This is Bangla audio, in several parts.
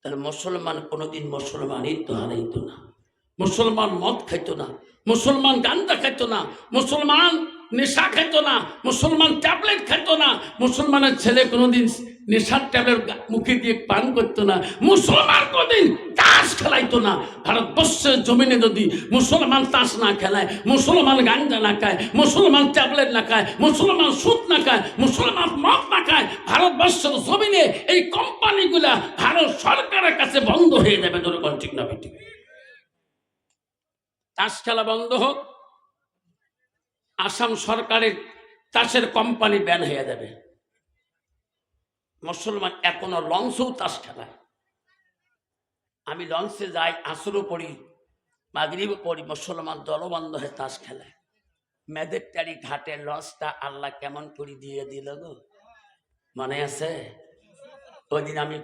তাহলে মুসলমান কোনোদিন মুসলমানই তো হারাইত না। মুসলমান মদ খাইতো না, মুসলমান গান্দা খাইতো না, মুসলমান নেশা খাইতো না, মুসলমান ট্যাবলেট খাইতো না, মুসলমানের ছেলে কোনোদিন নেশার ট্যাবলেট মুখে দিয়ে পান করতো না, মুসলমান কোনোদিন তাস খেলাইতো না। ভারতবর্ষের জমিনে যদি মুসলমান তাস না খেলায়, মুসলমান গাঞ্জা না খায়, মুসলমান ট্যাবলেট না খায়, মুসলমান সুদ না খায়, মুসলমান মদ না খায়, ভারতবর্ষের জমিনে এই কোম্পানিগুলা ভারত সরকারের কাছে বন্ধ হয়ে যাবে জনগণ ঠিক না বেঠিক তাস খেলা বন্ধ হোক, আসাম সরকারের তাসের কোম্পানি ব্যান হয়ে যাবে। মুসলমান এখনও লঞ্চেও তাস খেলায়। আমি লঞ্চে যাই, আসরও পড়ি, মাগরিবও পড়ি, মুসলমান দলবন্ধ হয়ে তাস খেলায় মেদেরটারি ঘাটের লঞ্চটা আল্লাহ কেমন করে দিয়ে দিল গো? মনে আছে? ওই দিন আমি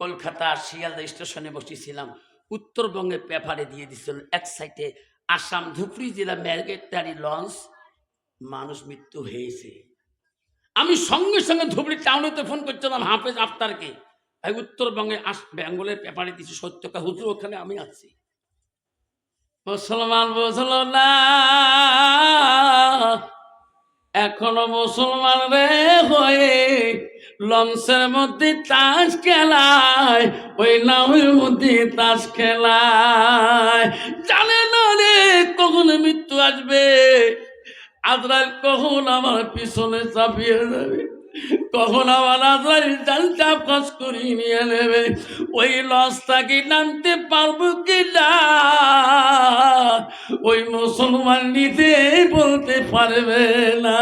কলকাতা শিয়ালদা স্টেশনে বসেছিলাম, উত্তরবঙ্গে পেপারে দিয়ে দিছিল, এক সাইডে আসাম ধুপড়ি জেলা ম্যাগেটারি লঞ্চ, মানুষ মৃত্যু হয়েছে। আমি সঙ্গে সঙ্গে ধুবড়ি টাউনেতে ফোন করছিলাম হাফেজ আফতারকে। ভাই উত্তরবঙ্গে আস, বেঙ্গলের পেপারে দিচ্ছি সত্যকা হুজুর ওখানে আমি আছি। মুসলমান বুঝল না, এখনও মুসলমান রে হয়ে লঞ্চের মধ্যে তাস খেলায়, ওই নামের মধ্যে তাস খেলায়। জানে না রে কখন মৃত্যু আসবে, আজরাইল কখন আমার পিছনে চাপিয়ে যাবে কখন আমার জাল চাপ কাজ করিয়ে নিয়ে নেবে। ওই লসটাকে নামতে পারব কি না? ওই মুসলমান নিতে বলতে পারবে না।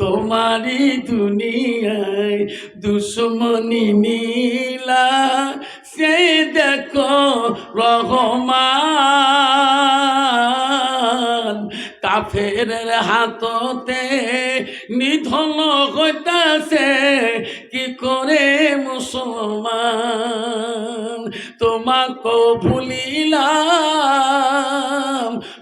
তোমারই দুনিয়ায় দুশ্মনী নীলা সে দেখো রহমান। কাফের হাততে নিধন হইতাছে কি করে মুসলমান? তোমাকে ভুলিলাম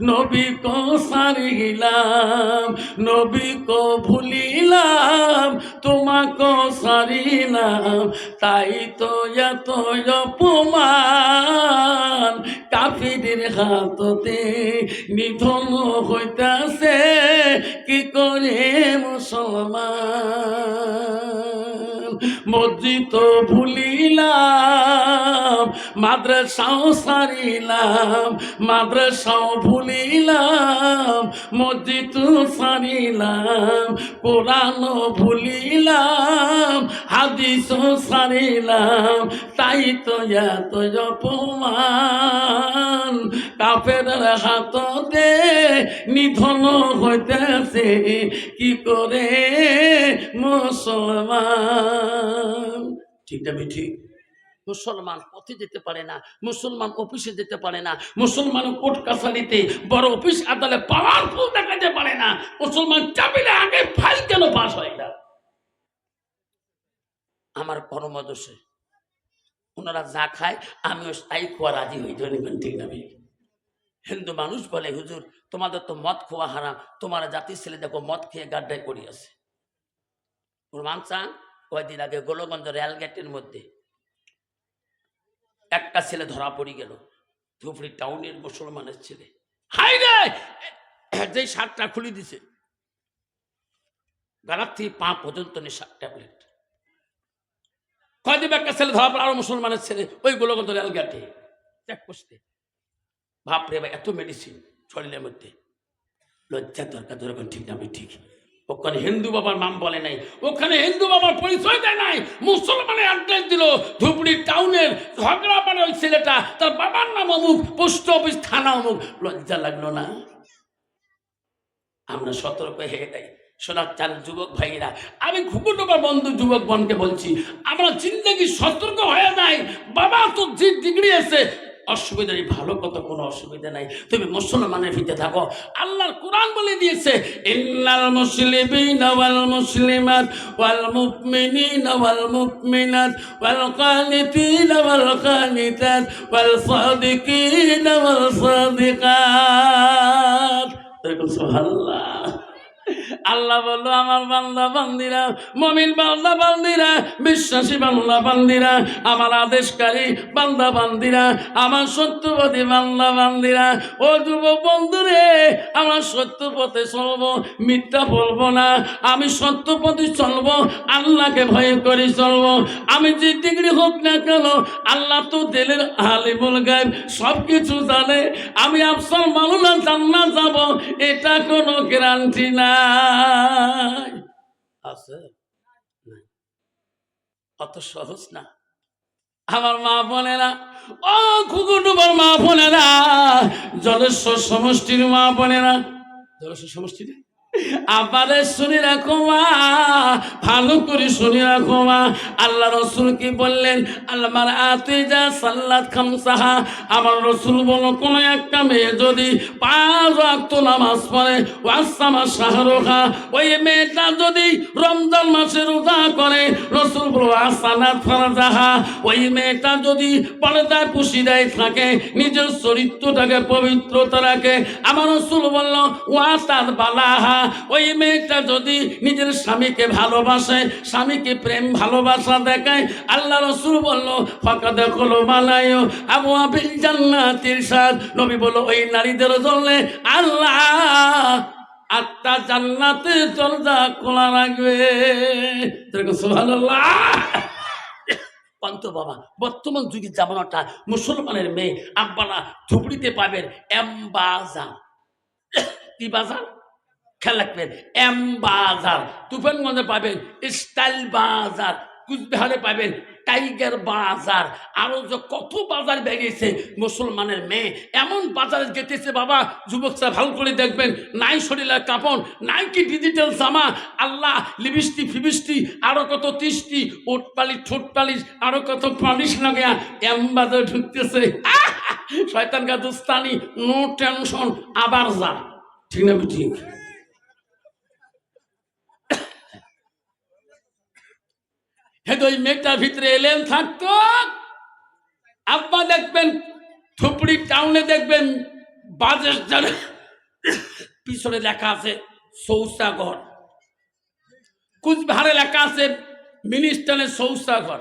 নবী কো সারিলাম নবী কো ভুলিলাম, তোমাকে সারিলাম। তাই তো এত অপমান কাফিরের হাততে নিধন হইতাছে, কি করে মুসলমান? মসজিদ ভুলিলাম মাদ্রাসাও সারিলাম মাদ্রাসাও ভুলিলাম মসজিদ সারিলাম কোরআন ভুলিলাম হাদিস সারিলাম তাই তো এত অপমান। কাফের হাততে নিধন হইতেছে, কি করে মুসলমান? ঠিক না ঠিক মুসলমান পথে যেতে পারে না, মুসলমান অফিসে যেতে পারে না মুসলমান কোর্ট কাছারিতে বড় অফিস আদালে পাওয়ারফুল দেখাতে পারে না, মুসলমান চাপিলে আগে ফাইল কেন পাস হয় না? আমার কর্মদোষে ওনারা যা খায়, আমিও তাই খোয়া রাজি হই ধরেন ঠিক না হিন্দু মানুষ বলে, হুজুর, তোমাদের তো মদ খোয়া হারাম, তোমার জাতির ছেলে দেখো মদ খেয়ে গাড্ডায় করিয়াছে প্রমাণ চান কয়দিন আগে গোলগঞ্জ রেল গেটের মধ্যে একটা ছেলে ধরা পড়ে গেল। ধুপড়ি টাউনের মুসলমানের ছেলে। হাই রে! যে শার্টটা খুলে দিছে। গালার পা পর্যন্ত নেশা ট্যাবলেট। কয়দিন একটা ছেলে ধরা পড়ে আরও মুসলমানের ছেলে? ওই গোলগঞ্জ রেল গেটে চেক করতে বাপরে ভাই, এত মেডিসিন শরীরের মধ্যে। লজ্জা দরকার দরকার ঠিক না, আমি ঠিক। ওখানে হিন্দু বাবার নাম বলে নাই, ওখানে হিন্দু বাবার পরিচয় দেয় নাই। মুসলমানের অ্যাড্রেস দিল, ধুবড়ি টাউনের ঝগড়া পারে ওই ছেলেটা, তার বাবার নাম অমুক, পোস্ট অফিস, থানা অমুক। লজ্জা লাগল না? আমরা সতর্ক হয়ে যাই। সোনার চাল যুবক ভাইয়েরা, আমি ঘুকুটুবার বন্ধু যুবক বনকে বলছি, আমরা জিন্দগি সতর্ক হয়ে নাই বাবা তো যে ডিগ্রি আছে অসুবিধা নেই ভালো কত, কোনো অসুবিধা নাই। তুমি মুসলমানের ভিতরে থাকো। আল্লাহর কোরআন বলে দিয়েছে, ইন্নাল মুসলিমিন ওয়াল মুসলিমাত ওয়াল মুমিনিন ওয়াল মুমিনাত ওয়াল কানিতিন ওয়াল কানিতাত ওয়াল সাদিকিন ওয়াল সাদিকাত। সুবহানাল্লাহ আল্লাহ বলল, আমার বান্দা, বান্দিরা, মমিন বান্দা, বান্দিরা, বিশ্বাসী বান্দা, বান্দিরা, আমার আদেশকারী বান্দা, বান্দিরা, আমার সত্যপতি বান্দা, বান্দিরা, ও যুব বন্ধুরে, আমরা সত্য পথে চলবো, মিথ্যা বলব না। আমি সত্য পথে চলবো, আল্লাহকে ভয় করে চলবো। আমি যে ডিগ্রি হোক না কেন, আল্লাহ তো দিলের আলিমুল গায়েব সব কিছু জানে। আমি আফসর মালুনা জান্নাত যাব, এটা কোনো গ্যারান্টি নাই। আছে। অত সহজ না। আমার মা বোনেরা, ও কুকুটুবার মা বোনেরা, জলেশ্বর সমষ্টির মা বোনেরা। জলেশ্বর সমষ্টির আবারে শুনে রাখো মা, ভালো করে শুনে রাখো মা। আল্লাহ রসুল কি বললেন? আল্লাহ আতে যা সাল্লাত খামসাহা। আমার রসুল বলো, কোনো একটা মেয়ে যদি পাঁচ নামাজ পড়ে ওয়াসামা শাহরুখা, ওই মেয়েটা যদি রমজান মাসে রোজা করে, রসুল বলো, আসানাত ফারাজাহা। ওই মেয়েটা যদি পর্দায় পুশিদায় থাকে, নিজের চরিত্রটাকে পবিত্রতা রাখে। আমার রসুল বলল ওয়াসাদ বালাহা ওই মেয়েটা যদি নিজের স্বামীকে ভালোবাসে, স্বামীকে প্রেম, ভালোবাসা দেখায়, আল্লাহ রসুল বলল ফাঁকা দেখো মালায় আবু আবিল জান্নাতির সাথ নবী বলল, ওই নারীদের জন্য আল্লাহ আটটা জান্নাতে দরজা খোলা পান্ত বাবা, বর্তমান যুগের জামানাটা মুসলমানের মেয়ে আব্বারা ঝুপড়িতে পাবেন এমবাজার কি বাজার? খেয়াল রাখবেন, এম বাজার, তুফানগঞ্জে পাবেন স্টাইল বাজার, কুচবিহারে পাবেন টাইগার বাজার। আরও যে কত বাজার বেরিয়েছে মুসলমানের মেয়ে, এমন বাজারে যেতেছে বাবা যুবকরা ভালো করে দেখবেন, নাই শরীরের কাপড় নাই কি ডিজিটাল জামা, আল্লাহ লিবিস্টি ফিবিস্টি আরও কত তিষ্টি ওট পালিশ, ঠোঁট পালিশ, আরও কত পালিশ লাগে এম বাজারে ঢুকতেছে। শয়তান গা দুস্তানি নো টেনশন আবার যা। ঠিক না ঠিক হেদ ওই মেয়েটার ভিতরে এলেন, থাকতো। আব্বা দেখবেন, থুপড়ি টাউনে দেখবেন বাজেস পিছনে লেখা আছে, সৌসাগর। কুচবিহারে লেখা আছে মিনিস্টারের সৌসাগর।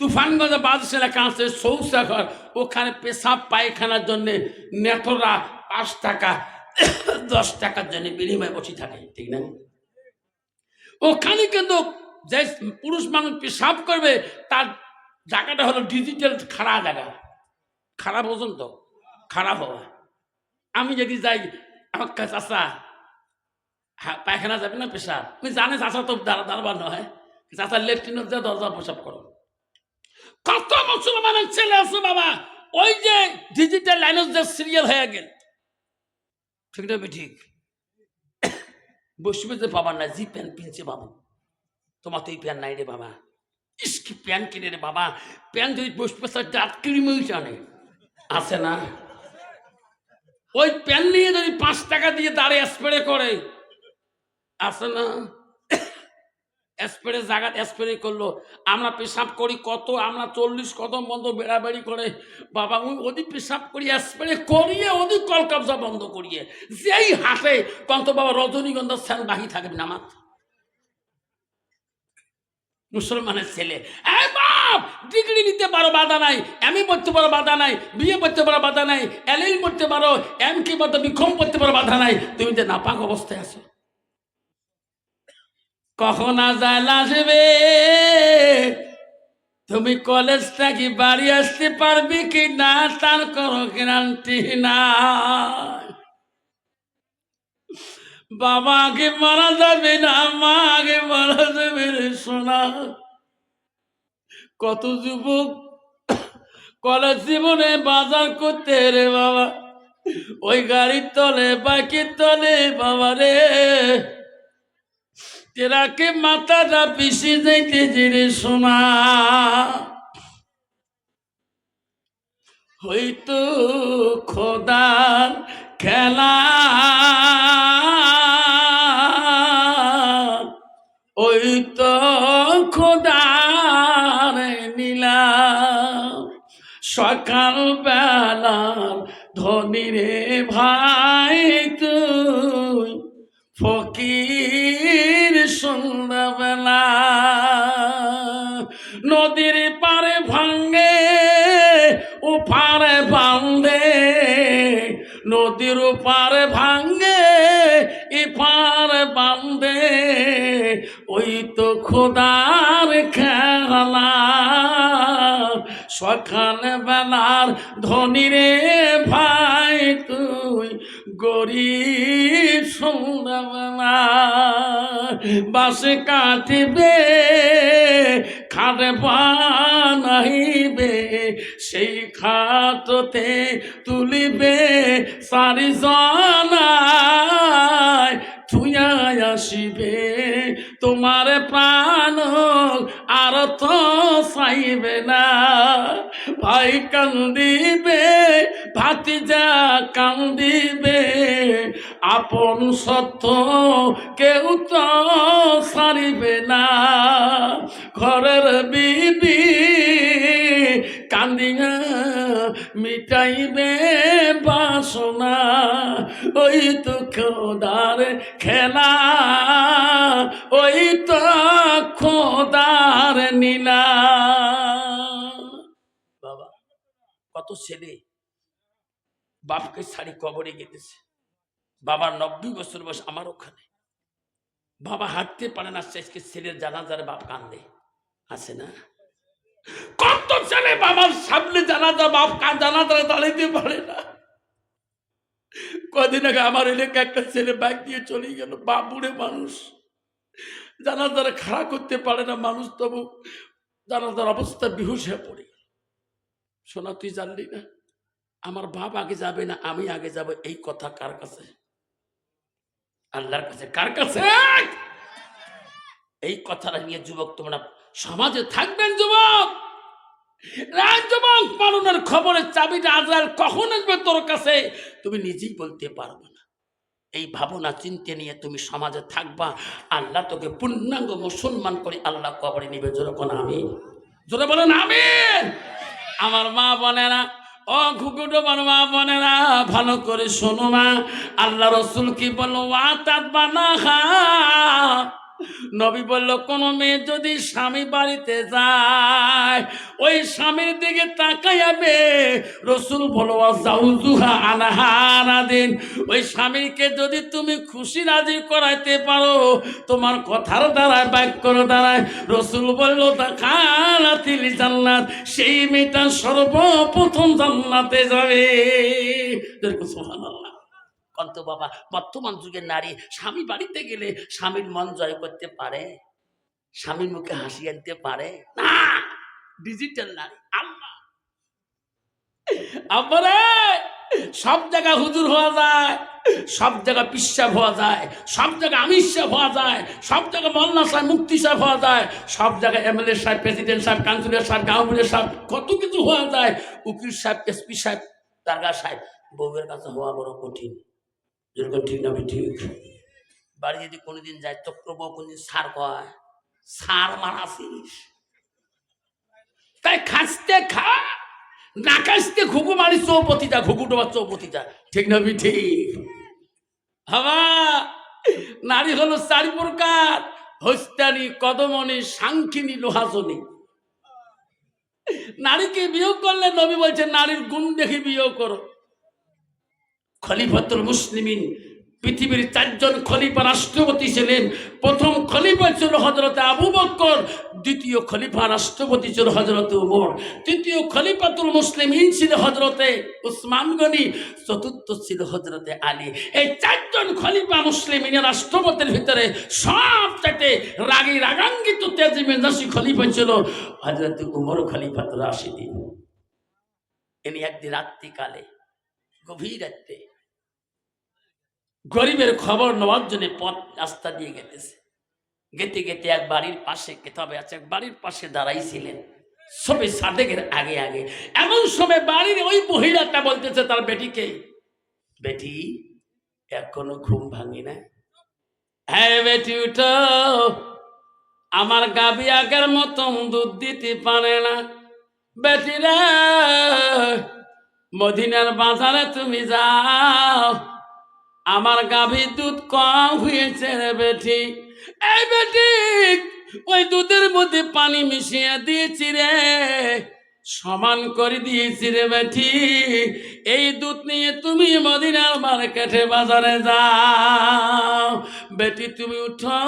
তুফানগঞ্জে বাজেসে লেখা আছে, সৌসাগর। ওখানে পেশাব, পায়খানার জন্যে নেটরা পাঁচ টাকা, দশ টাকার জন্য বিনিময় বসে থাকে, ঠিক না? ওখানে কিন্তু যে পুরুষ মানুষ পেশাব করবে, তার জায়গাটা হলো ডিজিটাল খারাপ জায়গা। খারাপ বোঝেন তো? খারাপ হওয়া আমি যদি যাই, আমার চাষা হ্যাঁ পায়খানা যাবে না পেশাব? তুমি জানে চাষা তো দাঁড়া, দাঁড়াবার নয়। চাষা লেট্রিনের যা দরজা পেশাব করো। কত মুসলমানের ছেলে আছে বাবা, ওই যে ডিজিটাল লাইনের যে সিরিয়াল হয়ে গেল। ঠিক না ঠিক বসবে যে পাবার না জি প্যান্ট পিনছে বাবু। তোমার তো এই প্যান্ট নাই রে বাবা। ইস, কি প্যান্ট কিনে রে বাবা। প্যান্ট যদি বসবে তার দাঁত কিরিমি জানে। আছে না? ওই প্যান্ট নিয়ে যদি পাঁচ টাকা দিয়ে দাঁড়ে স্প্রে করে। আছে না? স্প্রে জায়গা স্প্রে করল। আমরা পেশাব করি কত, আমরা চল্লিশ কদম বন্ধ বেড়াবেড়ি করে। বাবা, ওই ওদি পেশাব করি, স্প্রে করিয়ে ওদি কলকাবজা বন্ধ করিয়ে। যেই হাসে তখন তো বাবা রজনীগন্ধার স্যান বাহি থাকবে না আমার। মুসলমানের ছেলে। ডিগ্রি নিতে পারো, বাধা নাই। এমই পড়তে পারো, বাধা নাই। বিয়ে পড়তে পারো, বাধা নাই। এলএল পড়তে পারো এম কি পড়তে বিক্ষম পড়তে পারো, বাধা নাই। তুমি যে নাপাক অবস্থায় আছো। কখন আজাল আসবে? তুমি কলেজটা কি বাড়ি আসতে পারবে কি না তার কোনো গ্যারান্টি না বাবা আগে মারা যাবে না মা মারা যাবে রে সোনা। কত যুবক কলেজ জীবনে বাজার করতে রে বাবা। ওই গাড়ির তলে, বাইকের তলে, বাবা রে। তেরাকে মাথাটা পিসি যাইতে জিরে শোনা হয়তো খোদার খেলা। ওই তো খোদার নীলা সকাল বেলার ধনী রে ভাই তুই, ফকির সন্ধ্যাবেলা। নদীর পারে ভাঙ্গে ও পারে বান্ধে নদীর পারে ভাঙ্গে ওই তো খোদার খেলা। সকাল বেলার ধনী রে ভাই, তুই গরিব সন্ধ্যাবেলা। বাসে কাটবে খাটে বানাইবে সেই খাটতে তুলিবে সারি জনায় থুয়া আসিবে। তোমার প্রাণ আর তো চাইবে না। ভাই কান্দিবে, ভাতিজা কান্দিবে, আপন সত্য কেউ তো সারিবে না। ঘরের বিবি কান্দিয়া মিটাইবে বাসনা, ওই তো খোদার খেলা, ওই তো খোদার নীলা। বাবা, কত ছেলে বাপকে শাড়ি কবরে গেতেছে। বাবার নব্বই বছর বয়স আমার ওখানে। বাবা হাঁটতে পারে না শেষকে ছেলের জানাজারে বাপ কান্দে। আছে না? কত ছেলে বাবার সামনে জানাজা বাপ কান জানাজারে দাঁড়াইতে পারে না? কদিন আগে আমার এলাকা একটা ছেলে বাইক দিয়ে চলে গেল বাপ বুড়ে মানুষ। জানাজারে খাড়া করতে পারে না মানুষ, তবু জানাজার অবস্থা বিহুশ হয়ে পড়ে গেল। শোনা তুই জানলি না? আমার বাপ আগে যাবে না, আমি আগে যাব, এই কথা কার কাছে? আল্লাহর কাছে, কার কাছে? এই কথাটা নিয়ে যুবক তোমরা সমাজে থাকবেন যুবক। রাজ যুবক, পালনের খবরের চাবিটা আজরাল কখন আসবে তোর কাছে? তুমি নিজেই বলতে পারবে না। এই ভাবনা, চিন্তে নিয়ে তুমি সমাজে থাকবা। আল্লাহ তোকে পূর্ণাঙ্গ মুসলমান করে আল্লাহ কবরে নিবে। যেরকম আমি জোরে বলেন আমি আমার মা বলে না, ও বড় মা বলে না, ভালো করে শোনো মা। আল্লাহ রসুল কি বলল ওয়া তাত বানা খা নবী বলল, কোন মেয়ে যদি স্বামী বাড়িতে যায়, ওই স্বামীর দিকে তাকাইয়াবে। রসুল বলো জাউজুহা দিন ওই স্বামীকে যদি তুমি খুশি রাজি করাইতে পারো, তোমার কথার দ্বারায়, বাক্যর দ্বারায়, রসুল বলল তা খালাতিল জান্নাত। সেই মেয়েটা সর্বপ্রথম জান্নাতে যাবে। সুবহানাল্লাহ। কন্ত বাবা, বর্তমান যুগের নারী, স্বামী বাড়িতে গেলে স্বামীর মন জয় করতে পারে? স্বামীর মুখে হাসি আনতে পারে? না! ডিজিটাল নারী সব জায়গা হুজুর হওয়া যায়, সব জায়গা পিসাব হওয়া যায়, সব জায়গায় আমির সাহেব হওয়া যায়, সব জায়গায় মল্লা সাহেব মুক্তি সাহেব হওয়া যায়, সব জায়গায় এমএলএ সাহেব, প্রেসিডেন্ট সাহেব, কাউন্সিলর সাহেব গাঁওয়ের সাহেব, কত কিছু হওয়া যায়। উকিল সাহেব, এসপি সাহেব, দারগা সাহেব, বউয়ের কাছে হওয়া বড় কঠিন। যেরকম ঠিক না ঠিক। বাড়ি যদি কোনোদিন যায় চক্র বউ কোনদিন সার কয়, সার মারাছিস? তাই খাসতে খা, না খাসতে ঘুঘু মারি, চৌপতিটা, ঘুঘু ডোবার চৌপতিটা। ঠিক না ঠিক? হাবা, নারী হলো চারি প্রকার, হস্তানি, কদমনি, সাংখিনী লোহাসনি নারীকে বিয়োগ করলে নবী বলছে, নারীর গুণ দেখে বিয়োগ করো। খলিফাতুল মুসলিমিন, পৃথিবীর চারজন খলিফা রাষ্ট্রপতি ছিলেন। প্রথম খলিফা ছিল হজরতে আবু বক্কর দ্বিতীয় খলিফা রাষ্ট্রপতি ছিল হজরতে উমর, তৃতীয় খলিফাতুল মুসলিমিন ছিল হজরতে উসমান গনি, চতুর্থ ছিল হজরতে আলী। এই চারজন খলিফা মুসলিমিনের রাষ্ট্রপতির ভিতরে সব চাইতে রাগী রাগাঙ্গিত তেজি মেজাসি খলিফা ছিল হজরতে উমর খলিফাতুল রাশিদিন। ইনি একদিন রাত্রিকালে গভীর রাত্রে গরিবের খবর নেওয়ার জন্য পথ, রাস্তা দিয়ে গেতেছে। গেতে গেতে এক বাড়ির পাশে, কেতাবে আছে, এক বাড়ির পাশে দাঁড়াইছিলেন। সবে সাদেকের আগে আগে। এমন সময় বাড়ির ওই মহিলাটা বলতেছে, তার বেটিকে বেটি, এখনও ঘুম ভাঙি না। হ্যাঁ বেটি উঠো আমার গাবি আগের মতন দুধ দিতে পারে না। বেটিরা মদিনার বাজারে তুমি যাও। আমার গাভী দুধ কম হয়েছে রে বেটি। এই বেটি, ওই দুধের মধ্যে পানি মিশিয়ে দিয়েছি রে। সমান করে দিয়েছি রে বেটি। এই দুধ নিয়ে তুমি মদিনার মার্কেটে বাজারে যাও। বেটি, তুমি উঠো।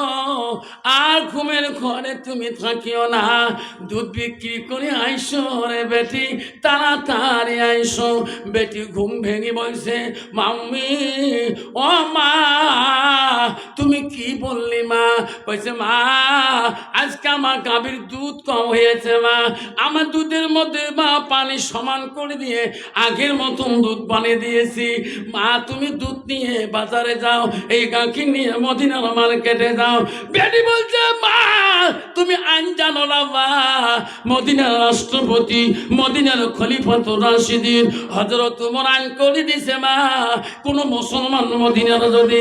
আর ঘুমের ঘরে তুমি থাকিও না। দুধ বিক্রি করে আইসো রে বেটি, তাড়াতাড়ি আইসো। বেটি, ঘুম ভেঙে বলছে, মাম্মি, ও মা, তুমি কি বললি মা? কইছে মা, আজকে আমার গাভীর দুধ কম হয়েছে মা। আমার দুধের মধ্যে মা পানি সমান করে দিয়ে আগের মতন দুধ বানিয়ে দিয়েছি। মা, তুমি দুধ নিয়ে বাজারে যাও, এই গাঁকি নিয়ে মদিনার মার্কেটে যাও। বেটি বলছে, মা তুমি আইন জানো না মা মদিনার রাষ্ট্রপতি, মদিনার খলিফত রাশিদিন হজরত তোমার আইন করে দিছে মা। কোনো মুসলমান মদিনার যদি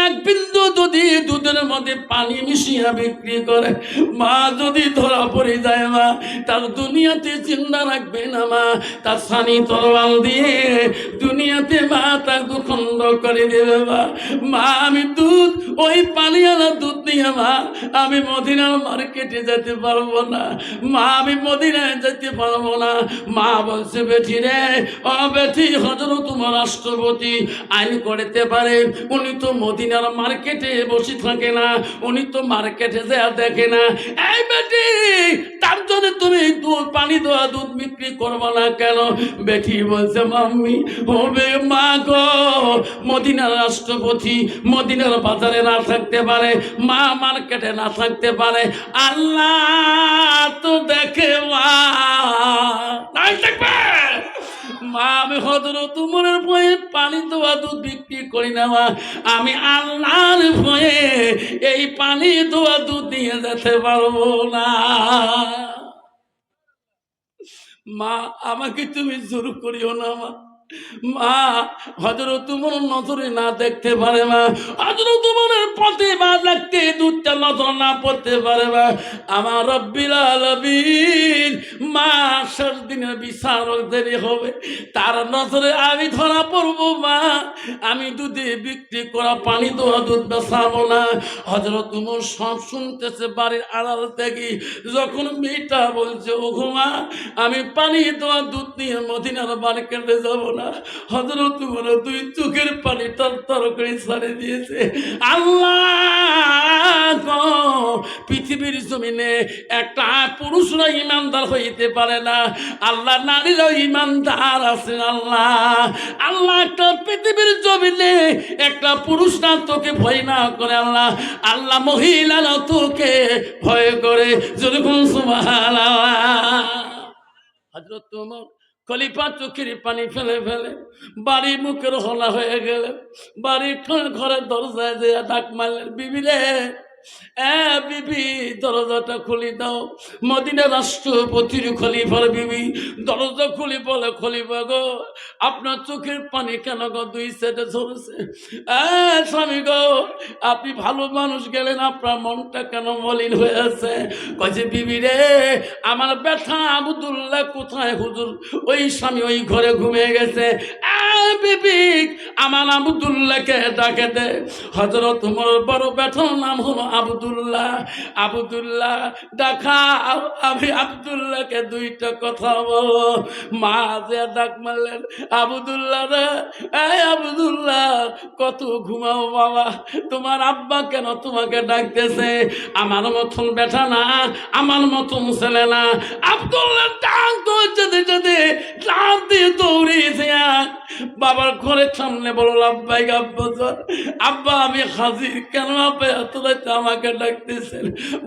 এক বিন্দু যদি দুধের মধ্যে পানি মিশিয়ে বিক্রি করে, মা যদি ধরা পড়ে যায় মা, তার দুনিয়াতে চিন্তা রাখবে না মা। তার সানি তরবাল দিয়ে দুনিয়াতে মা তাকে খন্ড করে দেবে মা। মা, আমি দুধ, ওই পানিওয়ালা দুধ নিয়ে মা, আমি মদিনার মার্কেটে যেতে পারব না। মা, আমি মদিনায় যেতে পারব না। মা বলছে, বেটি রে, ও বেটি, হজরত তোমার রাষ্ট্রপতি আইন করতে পারে। উনি তো মদিনার মার্কেটে বসে থাকে না। উনি তো মার্কেটে যা দেখে না। এই বেটি, তার জন্য তুমি দুধ, পানি দেওয়া দুধ বিক্রি করব না কেন? বেটি বলছে, মাম্মি, হবে মা গো। মদিনার রাষ্ট্রপতি মদিনার বাজারে না থাকতে পারে। মা মার্কেটে না থাকতে পারে। আল্লাহ তো দেখে মা মা, আমি হজর তোমার ভয়ে পানি দেওয়া দুধ বিক্রি করি না, মা। আমি আল্লাহর ভয়ে এই পানি দেওয়া দুধ নিয়ে যেতে পারব না। মা, আমাকে তুমি জোর করিও না, মা। মা নজরে না দেখতে পারে মা পথে মা দুধটা নজর না পড়তে পারে মা। আমার রব্বিল মা দিনে বিচারক দেরি হবে, তার নজরে আমি ধরা পড়ব মা। আমি দুধে বিক্রি করা পানি দেওয়া দুধ বেসাবো না। হজরত তোমার সব শুনতেছে বাড়ির আড়াল থেকে, যখন মেয়েটা বলছে ও ঘুমা আমি পানি দেওয়া দুধ নিয়ে মদিনার বাড়ি কেটে যাব না হজরত তোমার দুই চোখের পানি তর তর করে দিয়েছে। আল্লাহ পৃথিবীর জমিনে একটা পুরুষরা ইমানদার হইতে পারে না। আল্লাহ নারীরাও ইমানদার আছেন আল্লাহ। আল্লাহ একটা পৃথিবীর জমিনে একটা পুরুষ না, তোকে ভয় না করে আল্লাহ। আল্লাহ মহিলারা তোকে ভয় করে। যেরকম সুবহান হজরত তোমার খলিফা চোখের পানি ফেলে ফেলে বাড়ি মুখের হলা হয়ে গেলে বাড়ির ঘরের দরজায় যে ডাক মারলেন, বিবি রে এ বিবি, দরজাটা খুলি দাও। মদিনা রাষ্ট্রপতির খলিফার বিবি, দরজা খুলি বলে খলিফা গো, আপনার চোখের পানি কেন গো? দুই ঝরছে। স্বামী গো, আপনি ভালো মানুষ গেলেন, আপনার মনটা কেন মলিন হয়ে আছে কয়েছে বিবি রে, আমার ব্যথা আবুদুল্লাহ কোথায় হুজুর? ওই স্বামী ওই ঘরে ঘুমিয়ে গেছে। বিবি, আমার আবুদুল্লাহকে ডাকে দে। হজরত তোমার বড় ব্যথার নাম হলো আবদুল্লাহ আবদুল্লাহ, দেখা, আমি আবদুল্লাহকে দুইটা কথা বলো মা যে ডাক মারলেন, আবদুল্লাহ রে, এই আবদুল্লাহ, কত ঘুমাও বাবা, তোমার আব্বা কেন তোমাকে ডাকতেছে? আমার মতন বেটা না, আমার মতন ছেলে না। আবদুল্লাহ ডাক তো যেতে যেতে ডাক দিয়ে দৌড়িয়েছে বাবার ঘরের সামনে বলল, আব্বাই আব্বা আব্বা আমি হাজির, কেন আব্বা আমাকে ডাকতেছেন।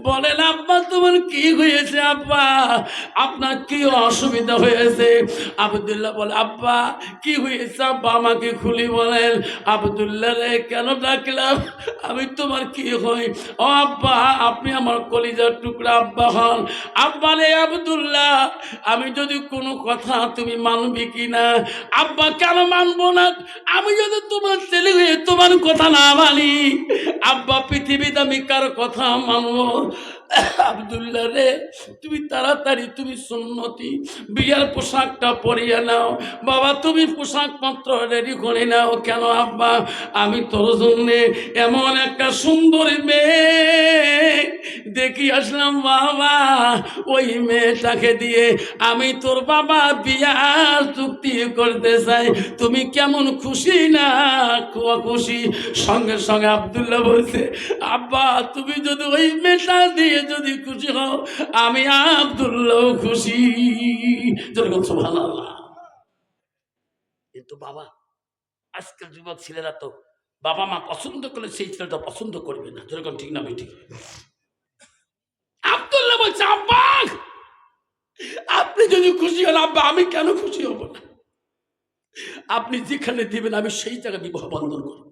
বলেন, আব্বা, তোমার কি হয়েছে, আব্বা? আপনার কি অসুবিধা হয়েছে? আবদুল্লাহ বলে, আব্বা, কি হয়েছে, আব্বা? আমাকে খুলি বলেন, আবদুল্লাহ রে, কেন ডাকলাম? আমি তোমার কি হই? ও আব্বা, আপনি আমার কলিজার টুকরা আব্বা হন। আব্বা রে আবদুল্লাহ, আমি যদি কোনো কথা তুমি মানবি কি না? আব্বা, কেন মানবো না? আমি যদি তোমার ছেলে হয়ে তোমার কথা না মানি, আব্বা, পৃথিবীতে আমি কার কথা মানবো? আবদুল্লাহ রে, তুমি তাড়াতাড়ি, তুমি সুন্নতি। বিয়ার পোশাকটা পরিয়ে নাও। বাবা, তুমি পোশাক পত্র রেডি করে নাও। কেন আব্বা? আমি তোর জন্য এমন একটা সুন্দর মেয়ে দেখি আসলাম, বাবা। ওই মেয়েটাকে দিয়ে আমি তোর বাবা বিয়ার চুক্তি করতে চাই। তুমি কেমন খুশি না খুব খুশি? সঙ্গে সঙ্গে আবদুল্লাহ বলছে, আব্বা, তুমি যদি ওই মেয়েটা দিয়ে যদি খুশি হও, আমি আবদুল্লাহ খুশি। ভালো কিন্তু বাবা, আজকাল যুবক ছেলেরা তো বাবা মা পছন্দ করলে সেই ছেলেটা পছন্দ করবে না। যেরকম ঠিক না ঠিক আবদুল্লাহ বলছে, আব্বা, আপনি যদি খুশি হন, আব্বা, আমি কেন খুশি হব না? আপনি যেখানে দিবেন, আমি সেই জায়গায় বিবাহ বন্ধন করব।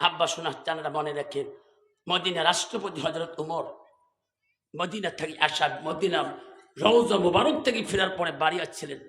আব্বা শোনা চানরা মনে রাখেন মদিনা রাষ্ট্রপতি হজরত উমর মদিনা থেকে আসা মদিনা রওজা মুবারক থেকে ফেরার পরে বাড়ি আসছিলেন।